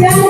Seamos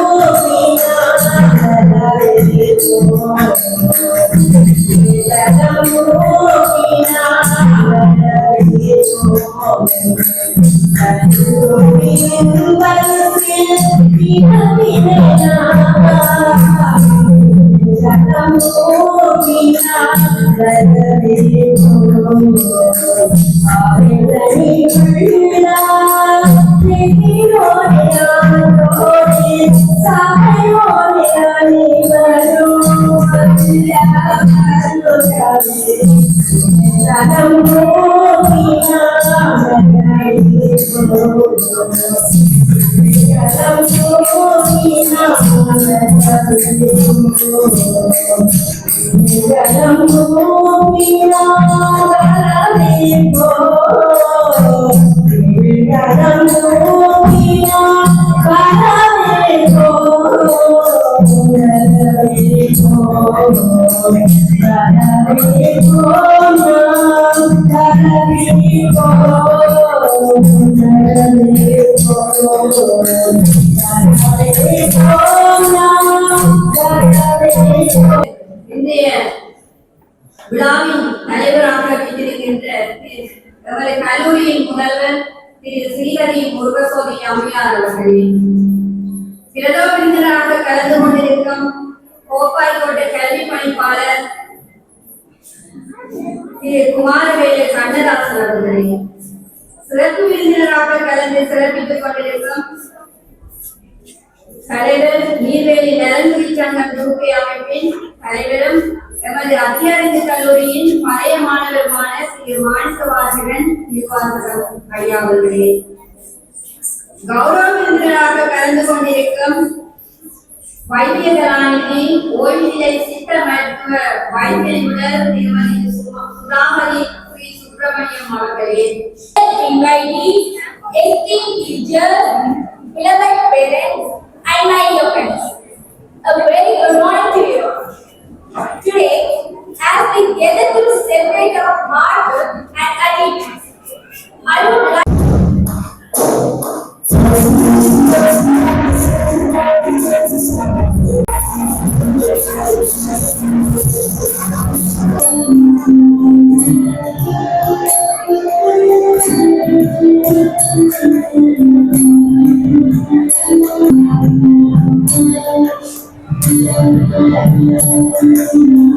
Thank you. 바람이 불어 விழாவின் தலைவராக வீட்டிருக்கின்ற எமது கல்லூரியின் முதல்வர் திரு ஸ்ரீஹரி முருகசோதி அம்மையார் அவர்களே. பிரதம விருந்தினராக கலந்து கொண்டிருக்கும் கோப்பாய்கோட்டை கல்வி பணிப்பாளர் திரு குமாரவேலு கண்ணதாசன் அவர்களே. சிறப்பு விருந்தினராக கலந்து சிறப்பித்துக் கொண்டிருக்கும் தலைவர் நீர்வேலி நலன்புரி சங்கம் துருக்கை அமைப்பின் தலைவரும் எமது அத்தியாரஞ்சு கல்லூரியின் பழைய மாணவருமான திரு மாணிக்கவாசகன் நிர்வாகம் ஐயா அவர்களே கௌரவ விருந்தினராக கலந்து கொண்டிருக்கும் வைத்திய கலாநிதி ஓய்வுநிலை சித்த மருத்துவ வைத்திய நிபுணர் திருமதி சு- சுதாமதி ஸ்ரீ சுப்பிரமணியம் அவர்களே invitees, esteemed teachers, beloved parents, and my dear friends. A very good morning to you. Today, as we gather to celebrate our hard work and achievements, I would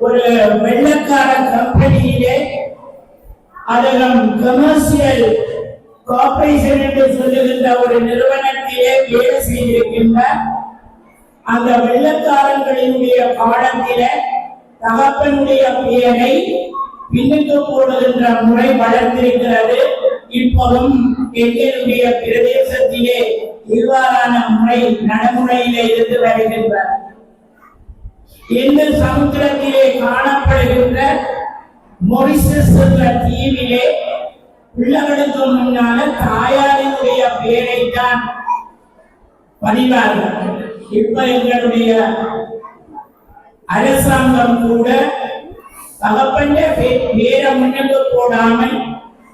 ஒரு வெள்ளக்கார கம்பெனியிலே அதகம் கமர்ஷியல் கார்பரேஷன் என்று சொல்லுகின்ற ஒரு நிறுவனத்திலே வேலை செய்திருக்கின்ற அந்த வெள்ளக்காரர்களினுடைய பாடத்திலே தகப்பனுடைய பெயரை பின்னுக்கு போடுகின்ற முறை வளர்ந்திருக்கிறது இப்போதும் எங்களுடைய பிரதேசத்திலே இவ்வாறான முறை நடைமுறையிலே இருந்து வருகின்றது இந்த சமுத்திரத்திலே காணப்படுகின்ற மொரிசஸ் என்ற தீவிலே பிள்ளைகளுக்கு முன்னால தாயாரினுடைய பெயரைத்தான் பதிவார்கள் இப்ப எங்களுடைய அரசாங்கம் கூட தகப்பன்ற பேரை முன்னுக்கு போடாமல்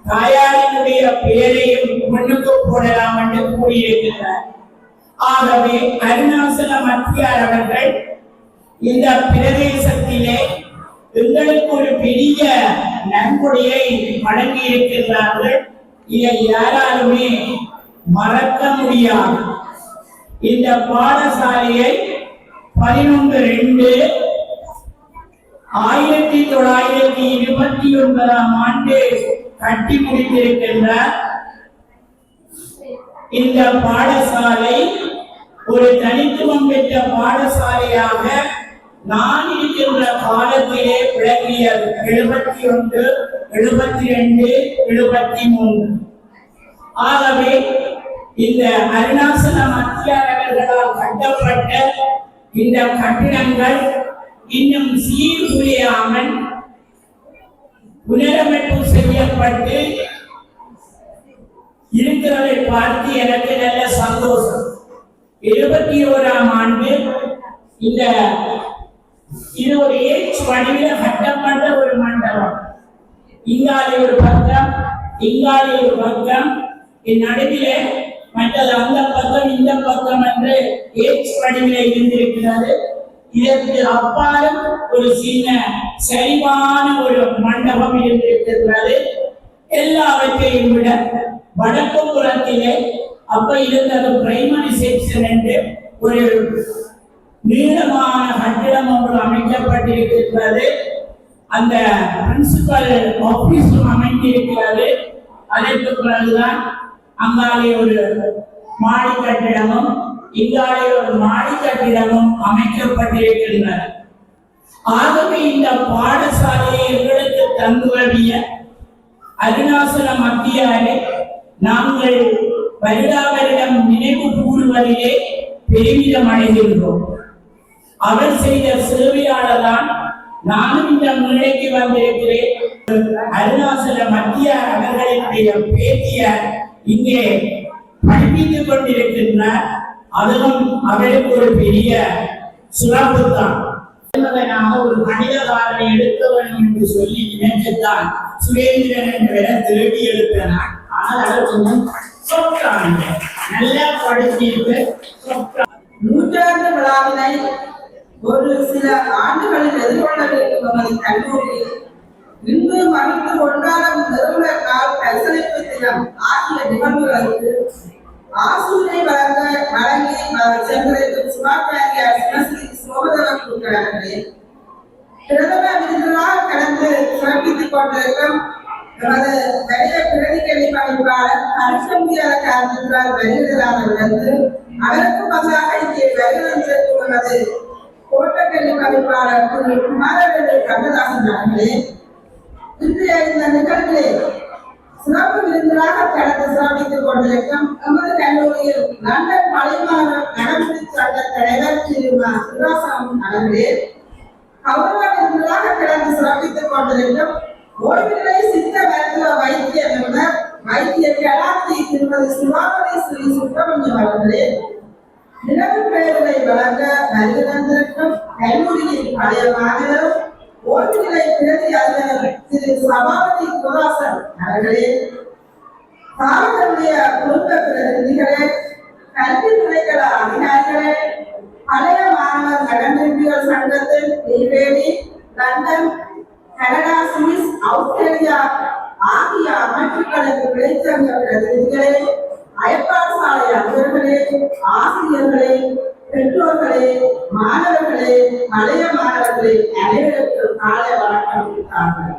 தாயாரினுடைய பெயரையும் முன்னுக்கு போடலாம் என்று கூறியிருக்கிறார். ஆகவே அருணாசல மத்தியார் அவர்கள் இந்த பிரதேசத்திலே எங்களுக்கு ஒரு பெரிய நன்கொடையை வழங்கி இருக்கின்றார்கள் இதை யாராலுமே மறக்க முடியாது. இந்த பாடசாலையை பதினொன்று ரெண்டு ஆயிரத்தி தொள்ளாயிரத்தி இருபத்தி ஒன்பதாம் ஆண்டு கட்டி முடித்திருக்கின்ற இந்த பாடசாலை ஒரு தனித்துவம் பெற்ற பாடசாலையாக நான் இருக்கின்ற காலத்திலே விளங்கியது. எழுபத்தி ஒன்று எழுபத்தி ரெண்டு எழுபத்தி மூன்று ஆகவே இந்த அருணாசல மத்தியாளர்களால் கட்டப்பட்ட இந்த கட்டிடங்கள் இன்னும் சீர்குலையாமல் புனரமைப்பு செய்யப்பட்டு இருக்கிறதை பார்த்து எனக்கு நல்ல சந்தோஷம். இருபத்தி ஓராம் ஆண்டு இந்த இது ஒரு ஏஜ் வடிவில் கட்டப்பட்ட ஒரு மண்டபம். இங்காலே ஒரு பக்கம் இங்காலே ஒரு பக்கம். என் நடுவில் மற்றது அந்த பக்கம் இந்த பக்கம் என்று ஏஜ் வடிவில் இருந்திருக்கிறது. இதற்கு அப்பாலும் ஒரு சின்ன சரிவான ஒரு மண்டபம் இருந்திருக்கிறது. எல்லாவற்றையும் விட வடக்கு புறத்திலே அப்ப இருந்தது பிரைமரி செக்ஷன் என்று ஒரு நீளமான கட்டிடம் ஒன்று அமைக்கப்பட்டிருக்கிறது அந்த பிரின்சிபல் ஆபீஸும் அமைந்திருக்கிறது. அதற்கு பிறகுதான் அங்காலே ஒரு மாடி கட்டிடமும் இங்காலே ஒரு மாடி கட்டிடமும் அமைக்கப்பட்டிருக்கின்றன. ஆகவே இந்த பாடசாலையை எங்களுக்கு தந்துவழிய அருணாசல மத்தியாரை நாங்கள் வருடா வருடம் நினைவு கூறுவதிலே பெருமிதம் அடைகின்றோம். அவர் செய்த சேவையாளர்தான் நானும் இந்த முன்னிலைக்கு வந்திருக்கிறேன். அருணாசல மத்தியார் அவர்களினுடைய பேத்தியார் இங்கே படிப்பித்துக் கொண்டிருக்கின்றார். அதுவும் அவருக்கு ஒரு பெரிய சிறப்பு தான் என்பதனாக ஒரு கணிதக்காரனை எடுக்க வேண்டும் என்று சொல்லி நினைத்துத்தான் சுரேந்திரன் என்ற திருடி எடுத்தனான். ஆனால் அதை கொஞ்சம் சொற்றான். நல்லா படிச்சிருக்கு நூற்றாண்டு விழாவினை ஒரு சில ஆண்டுகளில் எதிர்கொள்ளவிருக்கும் நமது கல்லூரியில் இன்று மகிழ்ந்து கொண்டாடும் நிறுவனர் நாள் பரிசளிப்பு தினம் ஆகிய நிகழ்வுகளுக்கு ஆசிரியை வழங்க வழங்கி வ- சென்றிருக்கும் சிவாச்சாரியார் சிவஸ்ரீ சோமதவன் கூட்டுறார்களே பிரதம விருந்தினால் கடந்து சிறப்பித்துக் கொண்டிருக்கும் நமது பெரிய பிரதிக கல்வி பணிப்பாளர் முடியாத காரணத்தினால் வருகிறார் வந்து அவருக்கு பதிலாக இங்கே வருகிறது செலுத்துவது கோட்டக்கல்வி பணிப்பாளர் திரு குமாரவேலு கண்ணதாசன் அவர்களே இன்றைய இந்த நிகழ்விலே சிறப்பு விருந்தினராக கடந்து சிறப்பித்துக் கொண்டிருக்கும் எமது கல்லூரியில் லண்டன் பழையமாணவர் நடைமுறை சட்ட தலைவர் திரு ம. அவர்களே கௌரவ விருந்தினராக கடந்து சிறப்பித்துக் கொண்டிருக்கும் ஓய்வுநிலை சித்த மருத்துவ வைத்திய நிபுணர் வைத்திய கலாநிதி திருமதி சிவாமணி ஸ்ரீ சுப்பிரமணியம் அவர்களே நிலவு பெயர்களை வழங்க வருகிறந்திருக்கும் கல்லூரியின் பழைய மாணவர் ஓய்வுநிலை பிரதி அலுவலர் திரு சபாபதி குராசன் அவர்களே தாங்களுடைய குடும்ப பிரதிநிதிகளே கல்வி நிலைகள அதிகாரிகளே பழைய மாணவர் நலன்வியல் சங்கத்தின் Neyveli London Canada Swiss Australia ஆகிய விளைச்சங்க பிரதிநிதிகளே அலுவலர்களே ஆசிரியர்களே பெற்றோர்களே மாணவர்களே பழைய மாணவர்களே அனைவருக்கும் காலை வணக்கம். கொடுத்தார்கள்